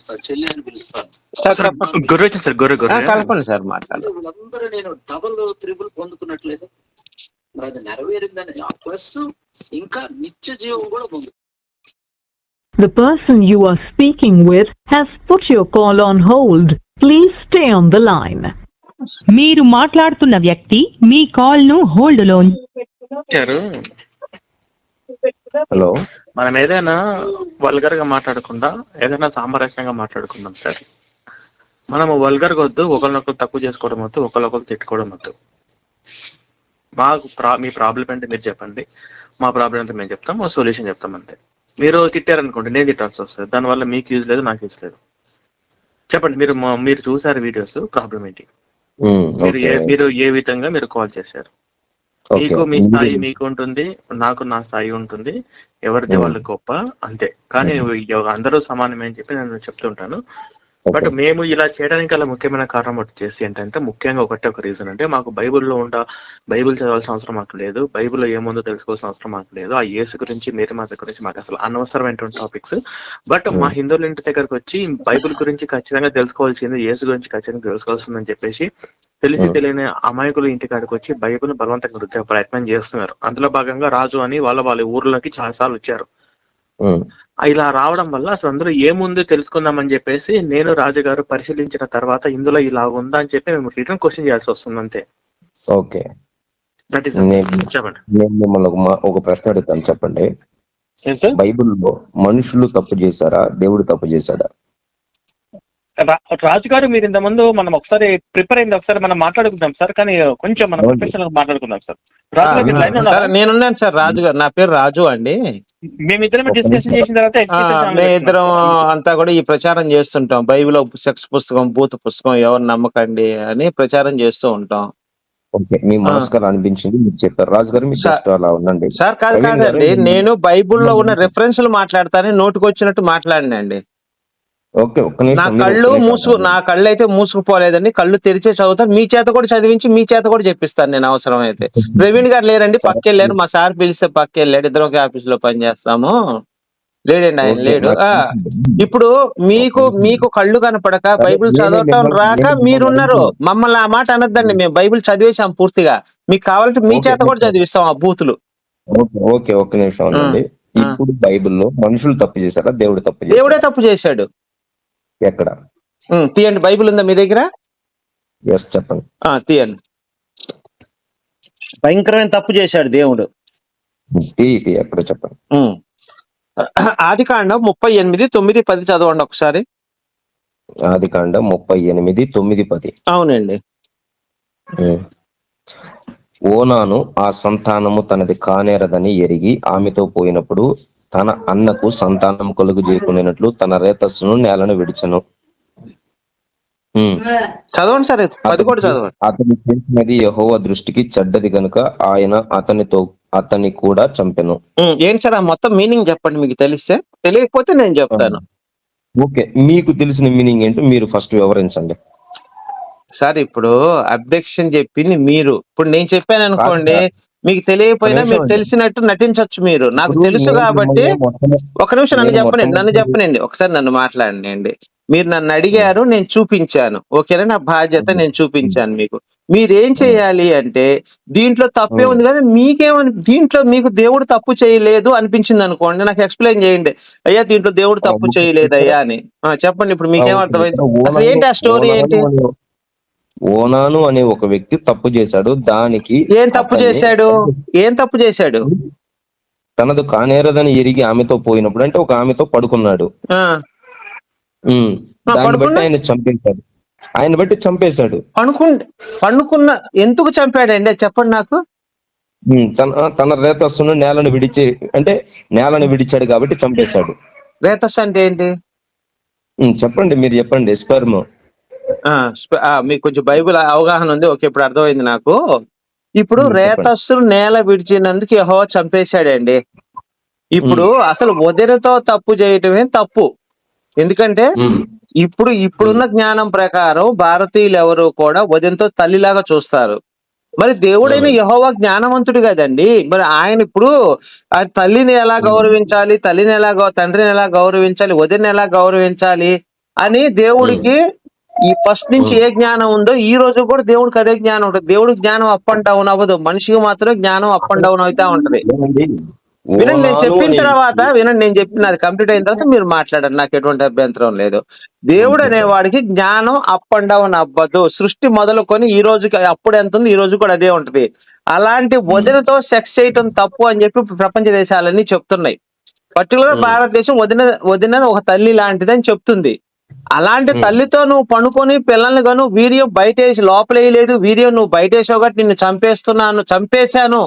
పిలుస్తాను చెల్లి అని పిలుస్తాను గొర్రె సార్ గొర్రె గొర్రె. కలపండి సార్ మాట్లాడు. వీళ్ళందరూ నేను డబుల్ త్రిబుల్ పొందుకున్నట్లేదు మరి అది నెరవేరిందని ప్లస్ ఇంకా నిత్య జీవం కూడా పొందు The person you are speaking with has put your call on hold. Please stay on the line. మీరు మాట్లాడుతున్న వ్యక్తి మీ కాల్ను హోల్డ్లో హలో. మనం ఏదైనా వల్గర్గా మాట్లాడకుండా ఏదైనా సామరస్యంగా మాట్లాడుకుందాం సార్. మనము వల్గర్ వద్దు ఒకరినొకరు తక్కువ చేసుకోవడం వద్దు ఒకరినొకరు తిట్టుకోవడం వద్దు. మాకు ప్రా మీ ప్రాబ్లం ఏంటి మీరు చెప్పండి. మా ప్రాబ్లం ఏంటో మేము చెప్తాం మా సొల్యూషన్ చెప్తాం అంతే. మీరు తిట్టారనుకోండి నేను తిట్టాల్సి వస్తుంది. దానివల్ల మీకు యూజ్ లేదు నాకు యూజ్ లేదు. చెప్పండి మీరు మీరు చూసారు వీడియోస్ ప్రాబ్లం ఏంటి? మీరు ఏ మీరు ఏ విధంగా మీరు కాల్ చేశారు? మీకు మీ స్థాయి మీకు ఉంటుంది నాకు నా స్థాయి ఉంటుంది ఎవరిది Hmm. వాళ్ళు గొప్ప అంతే కానీ ఎవ- అందరూ సమానమే అని చెప్పి నేను చెప్తుంటాను. బట్ మేము ఇలా చేయడానికి గల ముఖ్యమైన కారణం వచ్చేసి ఏంటంటే ముఖ్యంగా ఒకటే ఒక రీజన్ అంటే మాకు బైబిల్లో ఉండ బైబిల్ చదవాల్సిన అవసరం మాకు లేదు బైబిల్లో ఏముందో తెలుసుకోవాల్సిన అవసరం మాకు లేదు. ఆ యేసు గురించి మేరీ మాత గురించి మాకు అసలు అనవసరమైనటువంటి టాపిక్స్ బట్ మా Hmm. హిందువుల ఇంటి దగ్గరకు వచ్చి బైబిల్ గురించి ఖచ్చితంగా తెలుసుకోవాల్సింది యేసు గురించి ఖచ్చితంగా తెలుసుకోవాల్సిందని చెప్పేసి తెలిసి Hmm. తెలియని అమాయకులు ఇంటికాడికి వచ్చి బైబిల్ బలవంతంగా రుద్దే ప్రయత్నం చేస్తున్నారు. అందులో భాగంగా రాజు అని వాళ్ళ వాళ్ళ ఊర్లోకి చాలా సార్లు వచ్చారు. ఉమ్, ఇలా రావడం వల్ల అసలు అందులో ఏముంది తెలుసుకుందామని చెప్పేసి నేను రాజు గారు పరిశీలించిన తర్వాత ఇందులో ఇలా ఉందా అని చెప్పి మేము రిటర్న్ క్వశ్చన్ చేయాల్సి వస్తుంది అంతే. ఓకే. నేను చెప్పండి. నేను మిమ్మల్ని ఒక ప్రశ్న అడుగుతాను చెప్పండి. బైబిల్లో మనుషులు తప్పు చేశారా? దేవుడు తప్పు చేశాడా? రాజు గారు మీరు ఇంత ముందు మనం ఒకసారి ప్రిపేర్ అయింది ఒకసారి మనం మాట్లాడుకుందాం సార్. కానీ కొంచెం మనం. ప్రొఫెషనల్ మాట్లాడుకుందాం సార్. లో సార్ ఉన్నారా? నేనున్నాను సార్ రాజు గారు నా పేరు రాజు అండి. మేమిద్దరం డిస్కషన్. చేసిన తర్వాత ఇద్దరం. అంతా కూడా ఈ ప్రచారం చేస్తుంటాం. బైబిల్ సెక్స్ పుస్తకం బూత్ పుస్తకం ఎవరు నమ్మకండి అని ప్రచారం చేస్తూ ఉంటాం. ఓకే మీ మనసుకు అనిపించింది మీరు చెప్పారు. రాజు గారు మీరు అలా ఉండండి. సార్ కాదు కాదండి నేను- నేను బైబిల్లో ఉన్న రెఫరెన్స్లు మాట్లాడతానే నోటికొచ్చినట్టు మాట్లాడినండి. ఓకే ఒక్క నిమిషం నా కళ్ళు ఒక్క నిమిషం. మూసు నా కళ్ళు అయితే మూసుకుపోలేదండి కళ్ళు తెరిచే చదువుతాను మీ చేత కూడా చదివించి మీ చేత కూడా చెప్పిస్తాను నేను అవసరం అయితే ప్రవీణ్ గారు లేరండి పక్కెళ్ళారు మా సార్ పిలిస్తే పక్కెళ్ళాడు ఇద్దరం ఒకే ఆఫీస్లో పని చేస్తాము లేడండి ఆయన లేడు. ఇప్పుడు మీకు మీకు కళ్ళు కనపడక బైబిల్ చదవటం రాక నేను మీరున్నారు మిమ్మల్ని- ఆ మాట అనొద్దండి మేము బైబిల్ చదివేశాం పూర్తిగా. మీకు కావాలంటే మీ చేత కూడా. చదివిస్తాం ఆ బూతులు. ఓకే ఒక్క నిమిషం. ఇప్పుడు బైబిల్లో మనుషులు తప్పు చేశారా? దేవుడు తప్పు దేవుడే తప్పు చేశాడు. ఎక్కడ? తీయండి. బైబిల్ ఉందా మీ దగ్గర? ఎస్ చెప్పండి. ఆ తీయండి. భయంకరమైన తప్పు చేశాడు దేవుడు. ఎక్కడ చెప్పండి. ఆది కాండం ముప్పై ఎనిమిది తొమ్మిది పది చదవండి ఒకసారి. ఆది కాండం ముప్పై ఎనిమిది తొమ్మిది పది. అవునండి. ఓనాను ఆ సంతానము తనది కానేరదని ఎరిగి ఆమెతో పోయినప్పుడు తన అన్నకు సంతానం కలుగు చేయకునేట్లు తన రేతస్సును నేలను విడిచెను. చదవండి సరే పది కూడా చదవండి. అతను చేసినది యెహోవా దృష్టికి చెడ్డది గనుక ఆయన అతనితో అతన్ని కూడా చంపెను. ఏంటి సార్ ఆ మొత్తం మీనింగ్ చెప్పండి మీకు తెలిస్తే. తెలియకపోతే నేను చెప్తాను. ఓకే మీకు తెలిసిన మీనింగ్ ఏంటో మీరు ఫస్ట్ వివరించండి. సార్ ఇప్పుడు అబ్జెక్షన్ చెప్పింది మీరు. ఇప్పుడు నేను చెప్పాను అనుకోండి మీకు తెలియకపోయినా నిమిషం తెలిసినట్టు నటించవచ్చు మీరు. నాకు తెలుసు కాబట్టి ఒక నిమిషం నన్ను నేను చెప్పనండి నన్ను చెప్పనండి ఒకసారి నన్ను మాట్లాడండి మీరు నన్ను అడిగారు నేను చూపించాను. ఓకేనా? నా బాధ్యత నేను చూపించాను మీకు. మీరేం చేయాలి అంటే దీంట్లో తప్పే ఉంది కదా మీకేమని దీంట్లో మీకు దేవుడు తప్పు చేయలేదు అనిపించింది అనుకోండి నాకు ఎక్స్ప్లెయిన్ చేయండి. అయ్యా దీంట్లో దేవుడు తప్పు చేయలేదు అయ్యా అని. చెప్పండి ఇప్పుడు మీకేం అర్థమైంది? అసలు ఏంటి ఆ స్టోరీ ఏంటి? ఓనాను అనే- ఒక వ్యక్తి తప్పు చేశాడు. దానికి ఏం తప్పు చేశాడు? ఏం తప్పు చేశాడు? తనదు కానేరదని ఎరిగి ఆమెతో పోయినప్పుడు అంటే ఒక ఆమెతో పడుకున్నాడు. దాన్ని బట్టి? ఆయన చంపేశాడు. ఆయన బట్టి చంపేశాడు. పనుకు పండుకున్న ఎందుకు చంపాడండి? చెప్పండి నాకు. తన తన రేతస్సును నేలను విడిచి అంటే నేలను విడిచాడు కాబట్టి చంపేశాడు. రేతస్ అంటే ఏంటి? చెప్పండి మీరు చెప్పండి. స్పెర్మ్. మీకు కొంచెం బైబిల్ అవగాహన ఉంది. ఓకే ఇప్పుడు అర్థమైంది నాకు. ఇప్పుడు. రేతస్సును నేల విడిచినందుకు యెహోవా చంపేశాడండి. ఇప్పుడు అసలు వదినతో తప్పు చేయటమే తప్పు. ఎందుకంటే ఇప్పుడు ఇప్పుడున్న జ్ఞానం ప్రకారం భారతీయులు ఎవరు కూడా వదినతో తల్లిలాగా చూస్తారు. మరి దేవుడైన యహోవా జ్ఞానవంతుడు కదండి. మరి ఆయన ఇప్పుడు ఆ తల్లిని ఎలా గౌరవించాలి? తల్లిని ఎలా గౌ- తండ్రిని ఎలా గౌరవించాలి? వదిని ఎలా గౌరవించాలి? అని దేవుడికి ఈ ఫస్ట్ నుంచి ఏ జ్ఞానం ఉందో ఈ రోజు కూడా దేవుడికి అదే జ్ఞానం ఉంటుంది. దేవుడికి జ్ఞానం అప్ అండ్ డౌన్ అవ్వదు. మనిషికి మాత్రం జ్ఞానం అప్ అండ్ డౌన్ అవుతా ఉంటది? వినండి నేను చెప్పిన తర్వాత వినండి నేను చెప్పిన అది కంప్లీట్ అయిన తర్వాత మీరు మాట్లాడండి. నాకు ఎటువంటి అభ్యంతరం లేదు. దేవుడు అనేవాడికి జ్ఞానం అప్ అండ్ డౌన్ అవ్వదు. సృష్టి మొదలుకొని ఈ రోజుకి అప్పుడు ఎంత ఉంది ఈ రోజు కూడా అదే ఉంటది. అలాంటి వదినతో సెక్స్ చేయటం తప్పు అని చెప్పి ప్రపంచ దేశాలన్నీ చెప్తున్నాయి. పర్టికులర్. భారతదేశం వదిన వదిన ఒక తల్లి లాంటిదని చెప్తుంది. అలాంటి. తల్లితో నువ్వు పనుకొని పిల్లల్ని గాను వీర్యం బయటేసి లోపలేయలేదు వీర్యం నువ్వు బయటేసావు కాబట్టి నిన్ను చంపేస్తున్నాను చంపేశాను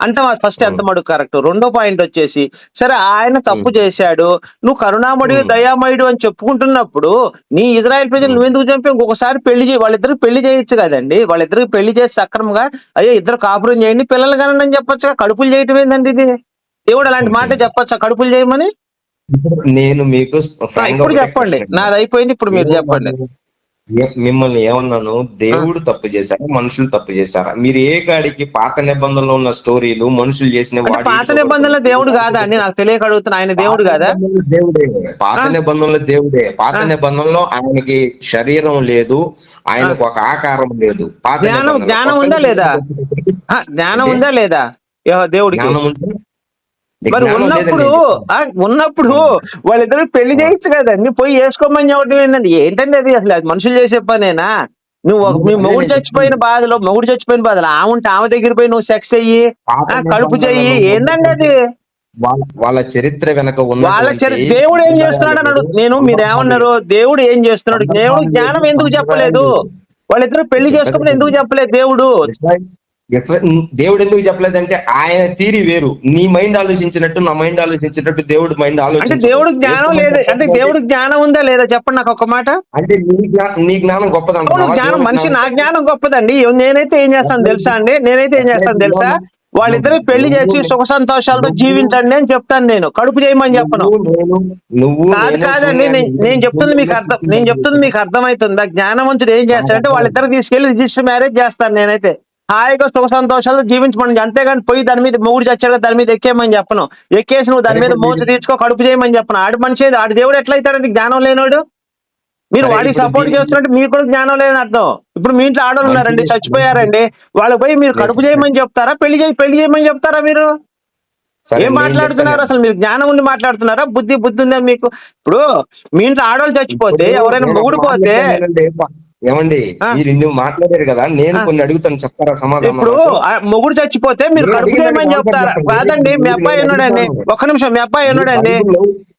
అంటే ఫస్ట్ ఎంత మడుగు కరెక్ట్ రెండో పాయింట్ వచ్చేసి సరే ఆయన తప్పు. చేశాడు నువ్వు కరుణామయుడు Hmm. దయామయుడు అని చెప్పుకుంటున్నప్పుడు నీ ఇజ్రాయెల్ ప్రజలు. నువ్వు ఎందుకు చంపి ఇంకొకసారి పెళ్ళి చేయి వాళ్ళిద్దరు పెళ్ళి చేయొచ్చు కదండి. వాళ్ళిద్దరికి పెళ్ళి చేసి సక్రమంగా అయ్యో ఇద్దరు కాపురం చేయండి పిల్లలు కనండి అని చెప్పొచ్చు కడుపులు చేయటం ఏందండి ఇది? దేవుడు అలాంటి మాట చెప్పొచ్చా? కడుపులు చేయమని? నేను మీకు ఇప్పుడు చెప్పండి. నాది అయిపోయింది ఇప్పుడు మీరు చెప్పండి. మిమ్మల్ని ఏమన్నాను? దేవుడు తప్పు చేశారా? మనుషులు తప్పు చేశారా? మీరు ఏ కాడికి పాత నిబంధనలో ఉన్న స్టోరీలు మనుషులు చేసిన పాత నిబంధనలో దేవుడు కాదా అండి నాకు తెలియక అడుగుతున్నా. ఆయన దేవుడు కాదా? నిబంధనలో దేవుడే. పాత? నిబంధనలో దేవుడే. పాత. నిబంధనలో ఆయనకి శరీరం లేదు ఆయనకు ఒక ఆకారం లేదు. జ్ఞానం- ఉందా లేదా? జ్ఞానం? ఉందా లేదా? దేవుడికి. మరి ఉన్నప్పుడు ఉన్నప్పుడు వాళ్ళిద్దరు పెళ్ళి చేయొచ్చు కదండి పోయి వేసుకోమని చెప్పడం ఏంటండి ఏంటండి అది అసలు? అది మనుషులు చేసే పనేనా? నువ్వు మీ మొగుడు చచ్చిపోయిన బాధలో మొగుడు చచ్చిపోయిన బాధలో ఆమె ఉంటే ఆమె దగ్గర పోయి నువ్వు సెక్స్ అయ్యి కడుపు చెయ్యి ఏందండి అది? వాళ్ళ చరిత్ర వెనక ఉన్న వాళ్ళ చరి దేవుడు ఏం చేస్తున్నాడు అని అడుగు నేను మీరు ఏమన్నారు దేవుడు ఏం చేస్తున్నాడు? దేవుడు జ్ఞానం ఎందుకు చెప్పలేదు? వాళ్ళిద్దరు పెళ్ళి చేసుకోమని ఎందుకు చెప్పలేదు. దేవుడు? దేవుడు ఎందుకు చెప్పలేదంటే ఆయన తీరి వేరు. నీ మైండ్ ఆలోచించినట్టు నా మైండ్ ఆలోచించినట్టు దేవుడు మైండ్ అంటే ఆలోచించడు. దేవుడికి జ్ఞానం లేదు. అంటే దేవుడికి జ్ఞానం ఉందా లేదా? చెప్పండి నాకు ఒక మాట. అంటే నీ జ్ఞా- నీ జ్ఞానం గొప్పది అవును అంటున్నావా? జ్ఞానం దేవుడి మనిషి నా జ్ఞానం- గొప్పదండి. నేనైతే ఏం చేస్తాను తెలుసా అండి? నేనైతే ఏం చేస్తాను తెలుసా? వాళ్ళిద్దరు పెళ్ళి చేసి సుఖ సంతోషాలతో జీవించండి అని చెప్తాను నేను. కడుపు చేయమని చెప్పను. కాదు కాదండి. నేను చెప్తుంది మీకు అర్థం నేను చెప్తుంది మీకు అర్థమవుతుందా? జ్ఞానవంతుడు ఏం చేస్తాడంటే వాళ్ళిద్దరు తీసుకెళ్ళి రిజిస్టర్ మ్యారేజ్ చేస్తాను నేనైతే. హాయిగా సుఖ సంతోషాలు జీవించమని. అంతేగాని పోయి దాని మీద మొగుడు చచ్చాడు దాని మీద ఎక్కేయమని చెప్పను. ఎక్కేసి నువ్వు దాని మీద మోచు తీర్చుకో కడుపు చేయమని చెప్పను. ఆడి మనిషి? ఆడి దేవుడు ఎట్లయితాడండి? జ్ఞానం లేనోడు. మీరు వాడికి సపోర్ట్ చేస్తున్నట్టు మీకు కూడా జ్ఞానం లేదని అర్థం ఇప్పుడు మీ ఇంట్లో ఆడవాళ్ళు ఉన్నారండి. చచ్చిపోయారండి. వాళ్ళకి పోయి మీరు కడుపు చేయమని చెప్తారా? పెళ్ళి చేయి పెళ్ళి చేయమని చెప్తారా మీరు? ఏం నేను మాట్లాడుతున్నారు. అసలు? మీరు జ్ఞానం ఉండి మాట్లాడుతున్నారా? బుద్ధి బుద్ధి ఉందా మీకు? ఇప్పుడు మీ ఇంట్లో ఆడవాళ్ళు చచ్చిపోతే ఎవరైనా మొగుడు పోతే. ఏమండి. మీరు ఇన్ని మాట్లాడారు కదా నేను. కొన్ని అడుగుతాను చెప్తారా సమాధానం ఇప్పుడు మొగుడు చచ్చిపోతే మీరు కడుపు చేయమని దానికి చెప్తారా? కాదండి మీ. అబ్బాయి నేను ఉన్నాడండి. ఒక్క నిమిషం మీ అబ్బాయి ఉన్నాడండి.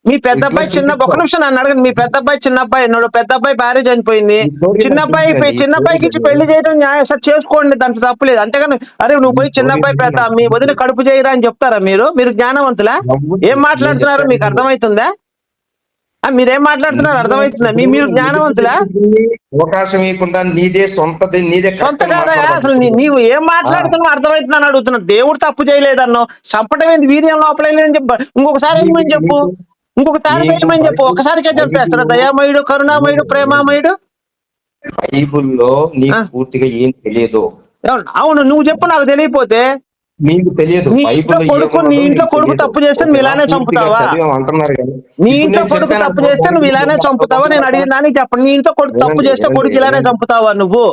మీ పెద్ద అబ్బాయి చిన్న. ఒక నిమిషం నన్ను అడగండి. మీ పెద్ద అబ్బాయి చిన్న అబ్బాయి ఉన్నాడు. పెద్ద అబ్బాయి భార్య చనిపోయింది స్టోరీ చిన్న అబ్బాయి. చిన్న అబ్బాయికి ఇచ్చి పెళ్ళి చేయడం న్యాయం సార్ చేసుకోండి దాంట్లో తప్పులేదు అంతేగాని అరే నువ్వు పోయి చిన్న అబ్బాయి పెద్ద మీ వదిన కడుపు చేయరా అని చెప్తారా మీరు? మీరు జ్ఞానవంతులా? ఏం మాట్లాడుతున్నారు? మీకు అర్థమవుతుందా? మీరేం మాట్లాడుతున్నారు? అర్థమవుతుందా? మీ మీరు జ్ఞానవంతులా? అవకాశం ఇవ్వకుండా నీదే సొంతది నీదే సొంత కాదా అసలు. నీవు ఏం మాట్లాడుతున్నావు అర్థమవుతుందని అడుగుతున్నా. దేవుడు తప్పు చేయలేదన్నో. చంపటం ఏంది? వీర్యం లోపలేదని చెప్పు ఇంకొకసారి వేయమని చెప్పు? ఇంకొకసారి వేయమని చెప్పు? ఒకసారికే చెప్పేస్తాడు? దయామయుడు కరుణామయుడు ప్రేమామయుడు? బైబిల్లో నీకు. పూర్తిగా ఏం తెలియదు. అవును నువ్వు చెప్పు నాకు తెలియపోతే నీకు తెలియదు నీ ఇంట్లో కొడుకు- నీ ఇంట్లో కొడుకు. తప్పు చేస్తే నువ్వు ఇలానే చంపుతావా? నీ ఇంట్లో నేను కొడుకు తప్పు చేస్తే నువ్వు ఇలానే చంపుతావా నేను అడిగిన దానికి చెప్పండి నీ ఇంట్లో కొడుకు తప్పు చేస్తే కొడుకు ఇలానే. చంపుతావా నువ్వు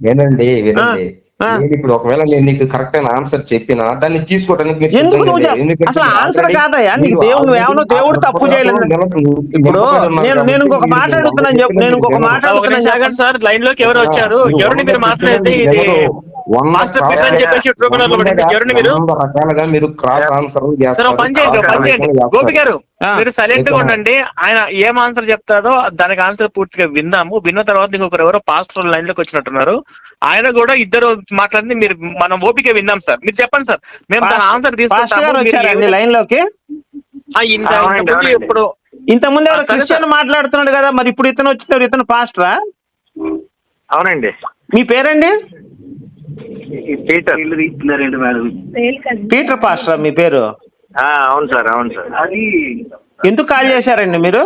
వినండి వినండి ఆ. నేను ఇప్పుడు ఒకవేళ నేను నీకు కరెక్ట్ అయిన ఆన్సర్ చెప్పినా దాన్ని తీసుకోవడానికి ఎందుకు నువ్వు అసలు ఆన్సర్ కాదయ్యా, నీకు దేవుడు- ఏమన్నా దేవుడు తప్పు చేయలేదు. ఇప్పుడు నేను- నేను ఇంకొక మీరు మాట అడుగుతున్నాను చెప్పిన చెప్పు, నేను ఇంకొక సార్ లైన్లోకి ఎవరు వచ్చారు ఎవరిని మీరు ఇది రకాలుగా మీరు క్రాస్ ఆన్సర్ గోపి గారు. మీరు సైలెంట్గా. ఉండండి. ఆయన ఏం ఆన్సర్ చెప్తారో దానికి ఆన్సర్ పూర్తిగా విందాము విన్న తర్వాత ఇంకొకరు ఎవరో పాస్టర్ లైన్లోకి వచ్చినట్టున్నారు. ఆయన కూడా ఇద్దరు మాట్లాడింది మీరు మనం ఓపిక విందాం సార్ మీరు చెప్పండి సార్ మేము దాని ఆన్సర్ తీసుకుంటాము. ఏ- లైన్లోకి? ఇప్పుడు ఇంత ముందు ఎవరో క్రిస్టియన్ మాట్లాడుతున్నాడు కదా మరి ఇప్పుడు ఇతను వచ్చినాడు ఇతను పాస్టరా అవునండి. మీ పేరండి? ఈ పీటర్. పీటర్ పాస్టర్ మీ పేరు? ఆ, అవును సార్ అవును సార్. అది ఎందుకు కాల్ చేశారండి మీరు?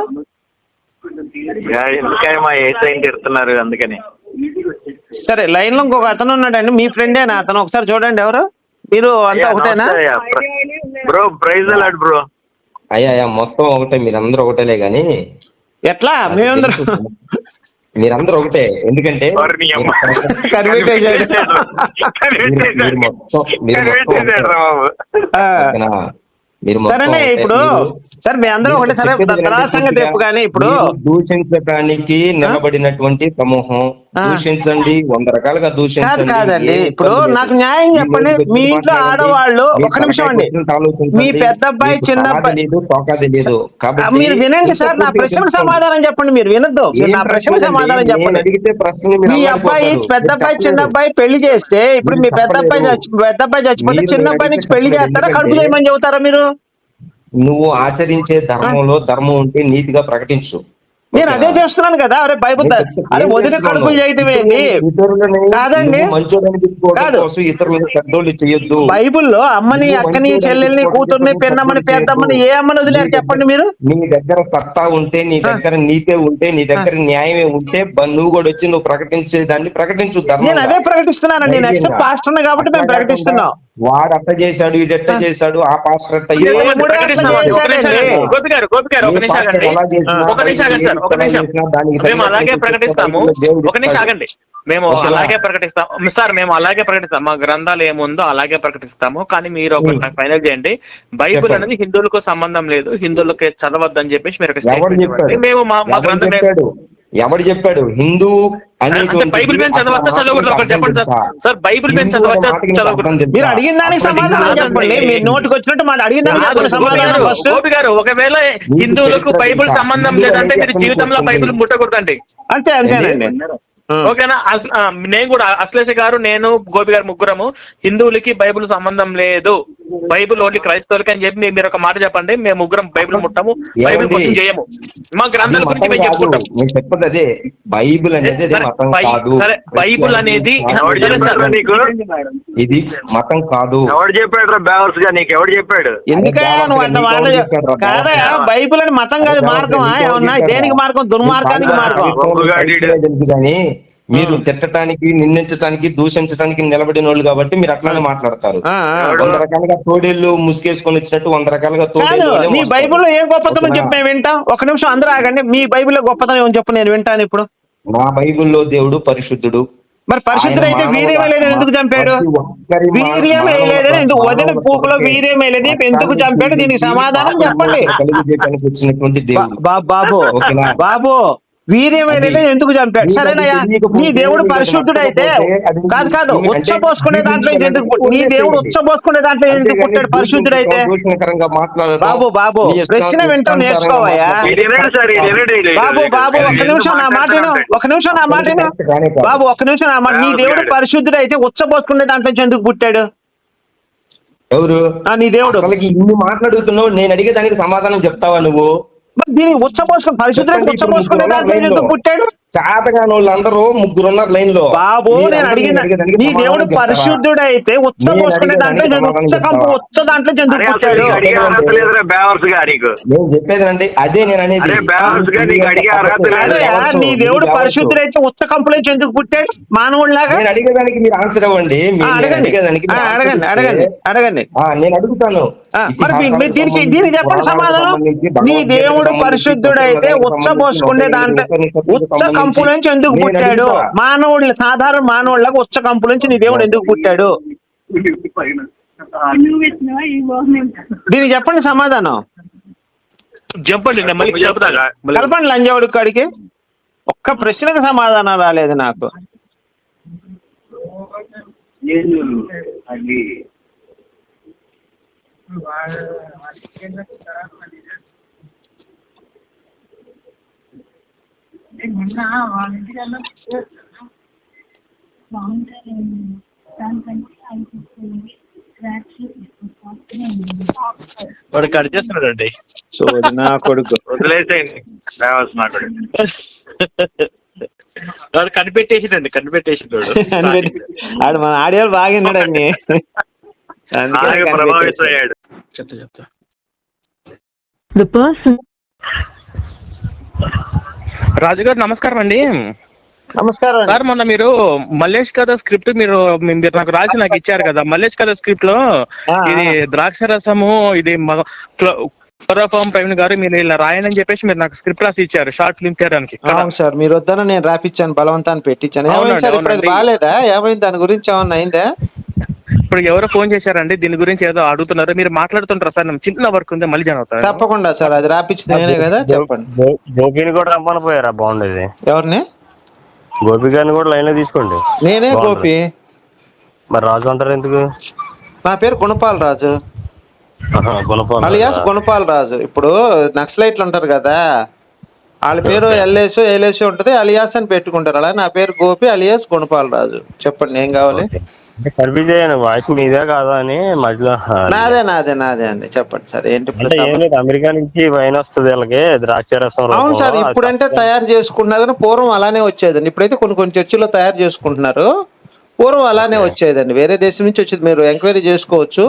ఎందుకని మా తిడుతున్నారు అందుకని. సరే లైన్లో ఇంకొక అతను ఉన్నాడండి. మీ ఫ్రెండేనా అతను. ఒకసారి చూడండి ఎవరు? మీరు అంతా ఒకటేనా? Bro praise the lord bro. అయ్యా అయ్యా మొత్తం ఒకటే మీరందరూ ఒకటేలే గాని. ఎట్లా? మేమందరం మీరందరూ ఒకటే ఎందుకంటే. కనిపెట్టేశాడు. సరేనే. ఇప్పుడు సరే మీ అందరూ ఒకటే సరే సంగతి. చెప్పు కానీ ఇప్పుడు దూషించడానికి నిలబడినటువంటి సమూహం. దూషించండి వంద రకాలుగా దూషించండి కాదండి ఇప్పుడు. నాకు న్యాయం చెప్పండి మీ ఇంట్లో. ఆడవాళ్ళు ఒక నిమిషం అండి. మీ పెద్ద అబ్బాయి చిన్న లేదు మీరు వినండి సార్ నా ప్రశ్నకు సమాధానం చెప్పండి మీరు వినొద్దు నా ప్రశ్నకు? సమాధానం చెప్పండి అడిగితే ప్రశ్నలు మీరు మీ. అబ్బాయి పెద్ద అబ్బాయి చిన్న. అబ్బాయి పెళ్ళి చేస్తే ఇప్పుడు మీ పెద్ద అబ్బాయి. చచ్చి పెద్ద అబ్బాయి చచ్చిపోతే చిన్న అబ్బాయి నుంచి పెళ్ళి. చేస్తారా కడుపు చేయమని చెబుతారా మీరు నువ్వు ఆచరించే ధర్మంలో ధర్మం ఉంటే నీతిగా ప్రకటించు. నేను? అదే చేస్తున్నాను కదా అరే బైబుల్ అరే ఏం వదిన చేస్తున్నావు? కడుపులు చేయటం ఏంది ఇతరులని కాదండి. కాదు. చేయొద్దు బైబుల్లో అమ్మని అక్కని చెల్లెల్ని కూతుర్ని పెన్నమ్మని పెద్దమ్మని ఏ. అమ్మని వదిలేరు చెప్పండి మీరు నీ దగ్గర సత్తా ఉంటే నీ దగ్గర నీతే ఉంటే నీ దగ్గర న్యాయమే ఉంటే నువ్వు కూడా వచ్చి నువ్వు ప్రకటించే దాన్ని ప్రకటించు నేను. అదే ప్రకటిస్తున్నానండి నేను నెక్స్ట్ ధైర్యంగా. పాస్టర్ కాబట్టి మేము ప్రకటిస్తున్నాం వాడు అట్ట చేశాడు ఇది ఎట్ట చేశాడు ఆ పాస్టర్ అట్ట చేశాడు. మేము అలాగే ప్రకటిస్తాము. ఒక నిమిషం. ఆగండి. మేము? అలాగే ప్రకటిస్తాం సార్ మేము అలాగే ప్రకటిస్తాం మా గ్రంథాలు ఏముందో అలాగే ప్రకటిస్తాము. కానీ మీరు ఒకటి. నాకు ఫైనల్ చేయండి. బైబిల్. అనేది హిందువులకు సంబంధం లేదు. హిందువులకి చదవద్దని చెప్పేసి మీరు. మేము మా గ్రంథం ఎవడు చెప్పాడు? హిందూ అంటే బైబిల్ మేము చదవచ్చా? చదవకూడదు ఒకటి చెప్పండి సార్. సార్ బైబిల్ మేము చదవచ్చా? చదవకూడదు. మీరు అడిగిన దానికి సమాధానం చెప్పండి. మీ నోటికి వచ్చినట్టు మాట అడిగిన దానికి సమాధానం గారు, ఫస్ట్ గోపి గారు ఒకవేళ హిందువులకు బైబిల్ సంబంధం లేదంటే మీరు జీవితంలో బైబిల్ ముట్టకూడదండి. అంతే అంతేనండి. ఓకేనా? నేను కూడా అశ్లేష గారు నేను గోపి గారు ముగ్గురము హిందువులకి బైబిల్ సంబంధం లేదు. బైబిల్ ఓన్లీ క్రైస్తవులకి అని చెప్పి మీరు ఒక మాట చెప్పండి. మేము ముగ్గురం బైబిల్ ముట్టము. బైబిల్? క్వశ్చన్ చేయము. మా గ్రంథాల గురించి మేము. చెప్పుకుంటాం. నేను చెప్పదు అదే. బైబిల్ అనేది సరే, బైబిల్ అనేది ఎవడు సరే, చెప్పాడు సరే. నీకు? ఇది మతం కాదు. ఎవడు చెప్పాడు రా బ్యావర్స్గా నీకు? ఎవడు చెప్పాడు? ఎందుకయ్యా నువ్వు బాబా, మాట కాదయా బాబా? బైబిల్ అని మతం కాదు మార్గమా? ఎవరు ఏమన్నా దేనికి? మార్గం? దుర్మార్గానికి మీరు మార్గం? మీరు తిట్టడానికి నిందించడానికి దూషించడానికి నిలబడిన వాళ్ళు కాబట్టి మీరు అట్లానే మాట్లాడతారు. వంద రకాలుగా తోడేళ్ళు ముసుగేసుకొని వచ్చినట్టు వంద రకాలుగా తోడేళ్ళు వస్తారు. బైబిల్లో ఏం గొప్పతనం? చెప్పు వింటా? ఒక నిమిషం అందరూ ఆగండి. మీ బైబిల్లో గొప్పతనం ఏమని చెప్పు నేను వింటాను ఇప్పుడు. నా బైబిల్లో దేవుడు పరిశుద్ధుడు. మరి పరిశుద్ధుడు అయితే వీర్యం వేయలేదు ఎందుకు చంపాడు? మా- వీర్యం వేయలేదని ఎందుకు వదిన పూకులో వీర్యం వేయలేదు ఎందుకు చంపాడు? దీనికి సమాధానం చెప్పండి. బాబు? బాబు. వీర్యం వేయలేదు అది- ఎందుకు చంపాడు సరేనయ్యా నీ దేవుడు పరిశుద్ధుడైతే కాదు కాదు పోసుకునే దాంట్లో ఎందుకు నీ దేవుడు పోసుకునే దాంట్లో ఎందుకు పుట్టాడు పరిశుద్ధుడైతే మాట్లాడడం, బాబు, బాబు, ప్రశ్న వింటూ నేర్చుకోవయ్యా. బాబు బాబు ఎందుకు నిమిషం నా మాట? ఒక నిమిషం నా మాట. బాబు ఒక్క నిమిషం నా మాట నీ దేవుడు రాజుగాడు. పరిశుద్ధుడైతే ఉచ్చ పోసుకునే దాంట్లో ఎందుకు పుట్టాడు? ఎవరు? ఆ, నీ దేవుడు. ఇన్ని మాట్లాడుతున్నావు నేను అడిగే దానికి సమాధానం చెప్తావా నువ్వు? మరి దీనికి ఉచ్చ పోసుకుని పరిశుద్ధుడైతే ఉచ్చ పోసుకునే దాంట్లో ఎందుకు పుట్టాడు? చాతగాని వాళ్ళందరూ ముగ్గురు ఉన్నారు లైన్లో బాబు నేను అడిగిన అడిగేదానికి నీ దేవుడు? పరిశుద్ధుడైతే ఉచ్చ పోసుకునే దాంట్లో ఉచ్చ కంపు? ఉచ్చ దాంట్లో అసలు పుట్టాడు? నేను చెప్పేది అండి అదే నేను అనేది. నీ దేవుడు పరిశుద్ధుడైతే ఉచ్చ కంపులో నుంచి ఎందుకు పుట్టాడు? మానవుడిలాగా నేను అడిగేదానికి మీరు ఆన్సర్ ఇవ్వండి. అడగండి. అడగండి అడగండి అడగండి. ఆ, నేను అడుగుతాను. మరి దీనికి దీనికి చెప్పండి సమాధానం. నీ దేవుడు పరిశుద్ధుడైతే పుస్తకాలకు ఉచ్చ సంబంధించి, పోసుకునే దాంట్లో ఉచ్చ కంపు నుంచి ఎందుకు పుట్టాడు. మానవుడు సాధారణ మానవుళ్ళకు ఉచ్చ కంపు నుంచి నీ దేవుడు ఎందుకు పుట్టాడు? దీనికి చెప్పండి సమాధానం. చెప్పండి కలపండి లంజావుడి కాడికి? ఒక్క ప్రశ్నకు సమాధానం రాలేదు నాకు. నిన్న వాళ్ళ ఇంటికి వాడు కట్ చేస్తున్నాడండి. చూడు నా కొడుకు. వదిలేసేయండి బ్యావర్స్ నాకు వాడు కనిపెట్టేసిండండి కనిపెట్టేసిండు ఆడు మన ఆడియోలు బాగా అలాగే కనిపెట్టేశాడు. ప్రభావితం అయ్యాడు చెప్తా చెప్తా. The person రాజుగారు నమస్కారం అండి. నమస్కారం. సార్ మొన్న మీరు మల్లేష్ కథ స్క్రిప్ట్ మీరు మీరు నాకు రాసి నాకు ఇచ్చారు కదా. మల్లేష్ కథ స్క్రిప్ట్లో ఇది ద్రాక్ష రసము ఇది గౌరవపాం ప్రవీణ్ గారు మీరు ఇలా రాయనని చెప్పేసి మీరు నాకు స్క్రిప్ట్ రాసి ఇచ్చారు షార్ట్ ఫిల్మ్ చేయడానికి? అవును సార్ మీరు వద్దన నేను రాపిచ్చాను బలవంతాన్ని పెట్టించాను ఏమైంది సార్ ఇప్పుడు. బాగాలేదా? ఏమైంది? దాని గురించి ఏమన్నా అయిందా? ఇప్పుడు ఎవరో ఫోన్ చేశారండి దీని గురించి ఏదో అడుగుతున్నారు. మీరు మాట్లాడుతుంటారు సార్? నాకు చిన్న వర్క్ ఉంది మళ్ళీ జాయిన్ అవుతారు? తప్పకుండా సార్ అది రాపిచ్చింది నేనే కదా చెప్పండి. గోపిని కూడా రమ్మని పోయారా? బాగుండేది. ఎవరిని? గోపి గారిని కూడా లైన్లో తీసుకోండి. నేనే. గోపి. మరి రాజు అంటారు ఎందుకు? నా పేరు గుణపాల్ రాజు. అలియాస్. గుణపాల్ రాజు. ఇప్పుడు నక్సలైట్లు ఉంటారు కదా వాళ్ళ పేరు ఎల్ఏసు ఏలేసు ఉంటది అలియాస్ అని పెట్టుకుంటారు. అలా నా పేరు గోపి అలియాస్ గుణపాల్ రాజు. చెప్పండి ఏం కావాలి. అంటే కన్ఫ్యూజ్ అయ్యాను వాయిస్ మీదే కాదా అని మధ్యలో నాదే నాదే నాదే అండి చెప్పండి సార్ ఏంటి ఇప్పుడు అంటే ఏం సమస్య? లేదు అమెరికా నుంచి వైన్ వస్తుంది వీళ్ళకి ద్రాక్షరసం అవును రూపంలో. సార్ ఇప్పుడంటే తయారు చేసుకుంటున్నారు పూర్వం అలానే వచ్చేదండి. ఇప్పుడైతే కొన్ని కొన్ని చర్చిలో తయారు చేసుకుంటున్నారు పూర్వం అలానే వచ్చేదండి. వేరే దేశం నుంచి వచ్చేది మీరు ఎంక్వైరీ చేసుకోవచ్చు.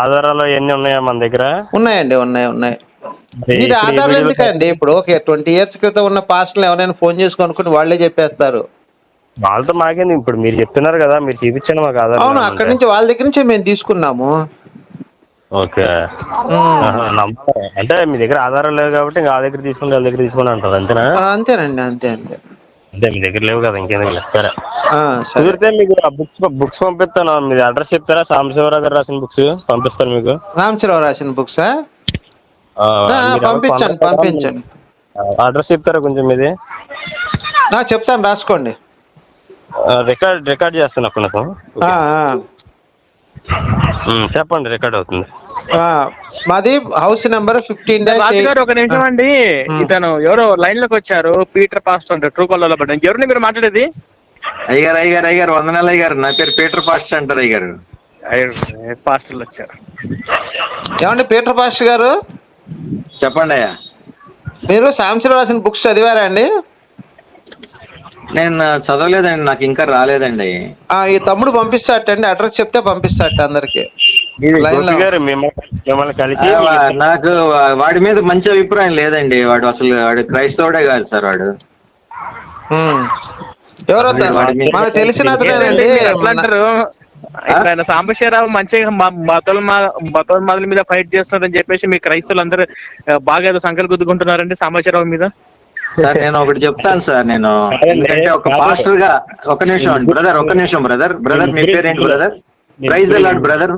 ఆధారాలు ఎన్ని ఉన్నాయా మన దగ్గర? ఉన్నాయండి ఉన్నాయి ఉన్నాయి. మరి ఆధారాలు ఎందుకండి? ఇప్పుడు ఓకే ట్వంటీ ఇయర్స్ క్రితం ఉన్న పాస్టర్లు ఎవరైనా ఫోన్ చేసి కనుక్కుని వాళ్ళే చెప్పేస్తారు. వాళ్ళతో మాకేంది ఇప్పుడు మీరు చెప్తున్నారు కదా మీరు చూపించండి మాకు ఆధారాలు అవును అక్కడి. నుంచి వాళ్ళ దగ్గర నుంచే మేము తీసుకున్నాము. ఓకే. అంటే మీ దగ్గర ఆధారాలు లేవు కాబట్టి ఇంకా ఆ దగ్గర తీసుకుని వాళ్ళ దగ్గర తీసుకుని అంటారు అంతేనా? అంతేనండి అంతే అంతే. అంటే మీ దగ్గర లేవు కదా ఇంకేందుకు సరే. కుదిరితే మీకు ఆ బుక్స్ బుక్స్ పంపిస్తాను. మీ అడ్రస్ చెప్తారా? సాంబశివరావు గారు రాసిన బుక్స్ పంపిస్తాను మీకు? రామచరావు రాసిన బుక్సా పంపించండి పంపించండి. అడ్రస్ చెప్తారా కొంచెం మీది? ఆ, చెప్తాను రాసుకోండి. రికార్డ్ రికార్డ్ చేస్తాను అక్కడ నాకు ఆ, ఆ. ఉమ్, చెప్పండి రికార్డ్ అవుతుంది. ఆ, మాది హౌస్ నెంబర్ ఫిఫ్టీన్ ఒక నిమిషం అండి. ఇతను ఎవరో లైన్లోకి వచ్చారు పీటర్ పాస్టర్ అంటే ట్రూ కాలర్లో పడ్డాను ఎవరిని మీరు మాట్లాడేది? అయ్యారు అయ్యారు అయ్యారు వందనాలు అయ్యారు నా పేరు పీటర్ పాస్టర్ అంటారు అయ్యారు పాస్టర్లు వచ్చారు. ఏమండి పీటర్ పాస్టర్ గారు? చెప్పండి అయ్యా. మీరు సాంసరావు రాసిన బుక్స్ చదివారా అండి? నేను చదవలేదండి నాకు ఇంకా రాలేదండి. ఆ, ఈ తమ్ముడు పంపిస్తాటండి అడ్రస్ చెప్తే పంపిస్తాట అందరికి. ఇది లైన్లో గోపి గారు మిమ్మల్ని మిమ్మల్ని కలిసి ఆ, వా- నాకు వా- వాడి మీద మంచి అభిప్రాయం లేదండి వాడు అసలు వాడు క్రైస్తవుడే కాదు సార్ వాడు. ఎవరో త- వాడి మీద- మనకు తెలిసిన అతనేనండి మీరు ఎట్లా అంటారు? ఇప్పుడు ఆయన సాంబశివరావు మంచిగా మతల మతల మొదల మీద ఫైట్ చేస్తున్నారని చెప్పేసి మీ క్రైస్తవులు అందరూ ఆ, బాగా ఏదో సంకలు గుద్దుకుంటున్నారండి సాంబశివరావు మీద? సార్ నేను ఒకటి చెప్తాను సార్ నేను ఎందుకంటే ఒక పాస్టర్గా ఒక నిమిషం బ్రదర్ ఒక నిమిషం బ్రదర్ బ్రదర్ మీ పేరేంటి brother? Praise lord brother.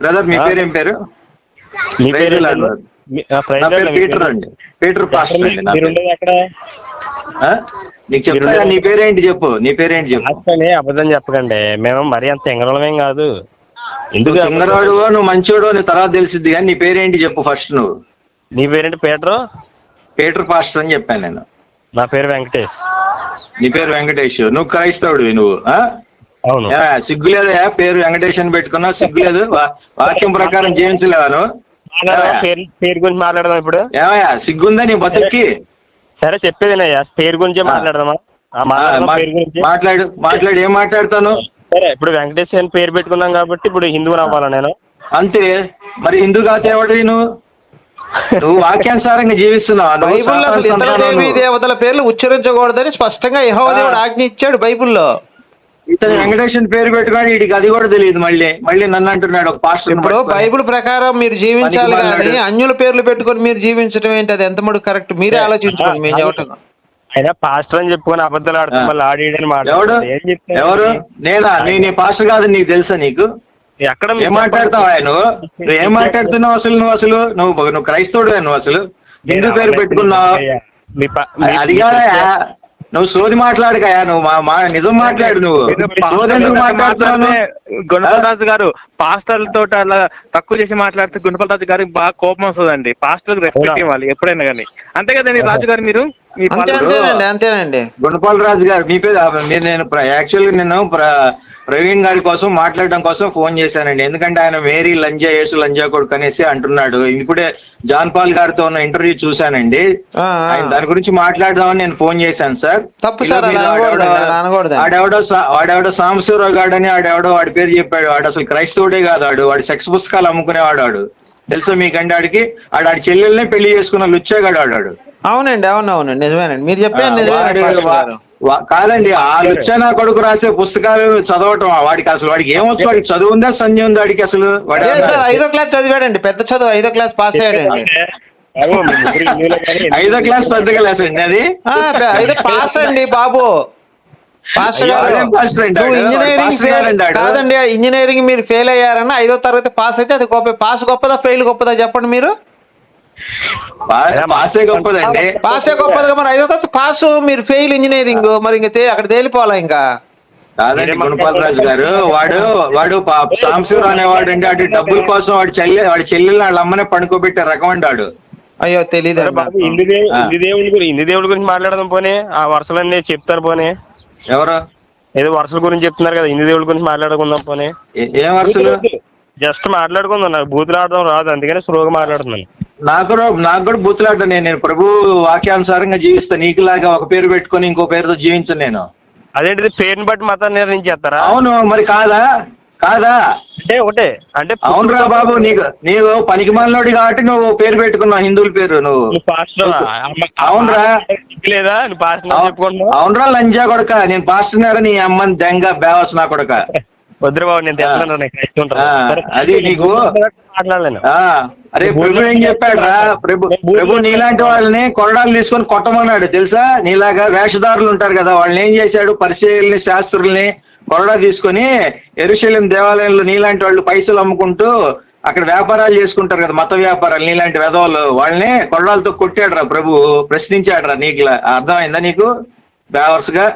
Brother మీ పేరేం ప్రైజ్ పేరు లాడ్ బ్రదర్ మీ- ఆ, ప్రైజ్ నా పేరు పీటర్ అండి. పీటర్ పాస్టర్ అండి నా పేరు? నీకు చెప్తా నీ పేరేంటి చెప్పు నీ పేరేంటి చెప్పు. అబద్ధం చెప్పకండి మేము మరీ అంత ఎంగళమేం కాదు. ఎందుకు నువ్వు తింగరాడు నువ్వు మంచోడు నీ తర్వాత తెలిసిద్ది కానీ నీ పేరేంటి చెప్పు ఫస్ట్ నువ్వు. నీ పేరేంటి పీటర్? పీటర్ పాస్టర్ అని చెప్పాను నేను. నా పేరు వెంకటేష్. నీ పేరు వెంకటేష్. నువ్వు క్రైస్తవుడివి నువ్వు ఆ? అవును. ఏ, సిగ్గులేదా పేరు వెంకటేష్ అని పెట్టుకున్నావు సిగ్గులేదు వా- వాక్యం ప్రకారం జీవించలేవా నువ్వు మాట్లాడదాం, పేరు పేరు గురించి మాట్లాడదాం ఇప్పుడు. ఏమయ్యా సిగ్గుందా నీ బతుక్కి? సరే చెప్పేది పేరు గురించి మాట్లాడదామా? మాట్లాడు మాట్లాడు ఏం మాట్లాడతాను? సరే ఇప్పుడు వెంకటేష్ అని పేరు పెట్టుకున్నాం కాబట్టి ఇప్పుడు హిందువు అవ్వాలా నేను? అంతే మరి హిందూ కాతే ఎవడివి నువ్వు? నువ్వు వాక్యానుసారంగా జీవిస్తున్నావు? బైబిల్లో అసలు ఇతర దేవి. దేవతల పేర్లు ఉచ్చరించకూడదని స్పష్టంగా యెహోవా ఆ. దేవుడు ఆజ్ఞ ఇచ్చాడు బైబిల్లో. ఇతను వెంకటేశ్వర పేరు పెట్టుకొని వీడికి అది కూడా తెలియదు మళ్ళీ. మళ్ళీ నన్ను అంటున్నాడు ఒక పాస్టర్ ఇప్పుడు బైబిల్ ప్రకారం మీరు జీవించాలి కానీ. అన్యుల పేర్లు పెట్టుకొని మీరు జీవించడం ఏంటి? అది ఎంత మటుకు కరెక్ట్? మీరే ఆలోచించుకోండి మేము చెప్పటం అయినా పాస్టర్ అని చెప్పుకొని అబద్ధాలు ఆడుతాం. మళ్ళీ ఆడి ఎవరు? నేనా? నేను నీ పాస్టర్ కాదు నీకు తెలుసా నీకు? ఎక్కడ ఏం మాట్లాడతావా నువ్వు నువ్వు ఏం మాట్లాడుతున్నావు అసలు నువ్వు అసలు? నువ్వు నువ్వు క్రైస్తవుడు నువ్వు అసలు? హిందూ పేరు పెట్టుకున్నావు? అది కాదయా నువ్వు సోది మాట్లాడకయా నువ్వు మా మా నిజం మాట్లాడు నువ్వు. సోది ఎందుకు మాట్లాడుతున్నావు నువ్వు? గుణపలరాజు గారు పాస్టర్లతో అలా తక్కువ చేసి మాట్లాడితే గుణపలరాజు గారికి బాగా కోపం వస్తుందండి. పాస్టర్లకు రెస్పెక్ట్ ఇవ్వాలి ఎప్పుడైనా కానీ. అంతే కదండి రాజు గారు మీరు? మీ అంతే పాలన- అంతేనండి అంతేనండి. గుణపాల్ రాజు గారు మీ పేరు మీరు నేను యాక్చువల్గా నేను ప్రవీణ్ గారి కోసం మాట్లాడడం కోసం ఫోన్ చేశానండి. ఎందుకంటే ఆయన మేరీ లంజా యేసు లంజా కొడుకు అనేసి అంటున్నాడు. ఇప్పుడే జాన్ పాల్ గారితో ఉన్న ఇంటర్వ్యూ చూశానండి. ఆయన దాని గురించి మాట్లాడదామని నేను ఫోన్ చేశాను సార్. తప్పు ఆడెవడో- వాడెవడో సాంబశివరావు గాడని ఆడెవడో వాడి పేరు చెప్పాడు. వాడు అసలు క్రైస్తవుడే కాదు వాడు వాడు సెక్స్ పుస్తకాలు అమ్ముకునేవాడు వాడు తెలుసా మీకంటే ఆడికి? ఆడు ఆడి చెల్లెల్నే పెళ్ళి చేసుకున్న లుచ్చేగాడు ఆడాడు అవునండి అవును అవునండి నిజమేనండి మీరు చెప్పారు కాదండి ఆ లుచ్చనా కొడుకు రాసే పుస్తకాలు చదవటం వాడికి అసలు వాడికి ఏమొచ్చు వాడికి చదువు ఉందా సంధ్య ఉందా వాడికి అసలు? వాడు ఐదో క్లాస్ చదివాడండి పెద్ద చదువు ఐదో క్లాస్ పాస్ అయ్యాడండి. ఐదో క్లాస్ పెద్ద క్లాస్ అండి అది? ఐదో పాస్ అండి బాబు? ఇంజనీరింగ్ కాదండి ఇంజనీరింగ్ మీరు ఫెయిల్ అయ్యారన్న ఐదో తరగతి పాస్ అయితే అది గొప్ప పాస్ గొప్పదా ఫెయిల్ గొప్పదా చెప్పండి మీరు. పాసే గొప్పదండి. పాసే గొప్పదిగా మరి. ఐదో తరగతి పాస్ మీరు ఫెయిల్ ఇంజనీరింగ్. మరి ఇంకా అక్కడ తేలిపోవాలా ఇంకా? కాదండి గుణపాల్ రాజు గారు వాడు వాడు సాంబశివరావు అనేవాడు అండి వాడి డబ్బుల కోసం వాడి చెల్లి వాడి చెల్లెలు వాళ్ళ అమ్మనే పడుకోబెట్టే రకం అండి వాడు. అయ్యో తెలియదు. హిందూ దేవుడి గురించి దేవుడి గురించి మాట్లాడదాం పోనీ. ఆ వరుసలన్నీ చెప్తారు పోనీ. ఎవరు? ఏదో వరుసల గురించి చెప్తున్నారు కదా హిందూ దేవుడి గురించి మాట్లాడుకుందాం పోనీ. ఏ- ఏం వరుసలు? జస్ట్ మాట్లాడుకుందాం నాకు బూతులు ఆడడం రాదు అందుకని స్లోగా మాట్లాడుతున్నాను. నాకు నాకు కూడా బూతులాట నేను నేను ప్రభు వాక్యానుసారంగా జీవిస్తా. నీకులాగా ఒక పేరు పెట్టుకొని ఇంకో పేరుతో జీవించను నేను. అదేంటిది? పేరుని బట్టి మతాన్ని నిర్ణయించేస్తారా? అవును మరి కాదా? కాదా? అంటే ఒకటే అంటే అవునురా బాబు నీకు నీవు పనికి మాలినోడి కాబట్టి నువ్వు పేరు పెట్టుకున్నావు హిందువుల పేరు నువ్వు. పాస్టర్? అవునురా. లేదా? పాస్టర్ అవునురా లంజా కొడక. నేను పాస్తున్నారా నీ అమ్మని దెంగ బేవస్ నా కొడక. వద్దురు బాబు నేను అది నీకు మాట్లాడలేను. అరే ప్రభు ఏం చెప్పాడు రా ప్రభు ప్రభు నీలాంటి వాళ్ళని కొరడాలు తీసుకొని కొట్టమన్నాడు. తెలుసా? నీలాగా వేషధారులు ఉంటారు కదా. వాళ్ళని ఏం చేశాడు? పరిచయల్ని శాస్త్రుల్ని కొరడా తీసుకొని ఎరుశల్యం దేవాలయంలో నీలాంటి వాళ్ళు పైసలు అమ్ముకుంటూ అక్కడ వ్యాపారాలు చేసుకుంటారు కదా మత వ్యాపారాలు నీలాంటి వెధవలు. వాళ్ళని కొరడాలతో కొట్టాడు రా ప్రభు. ప్రశ్నించాడు రా నీకు. అర్థమైందా నీకు? బేవర్స్గా?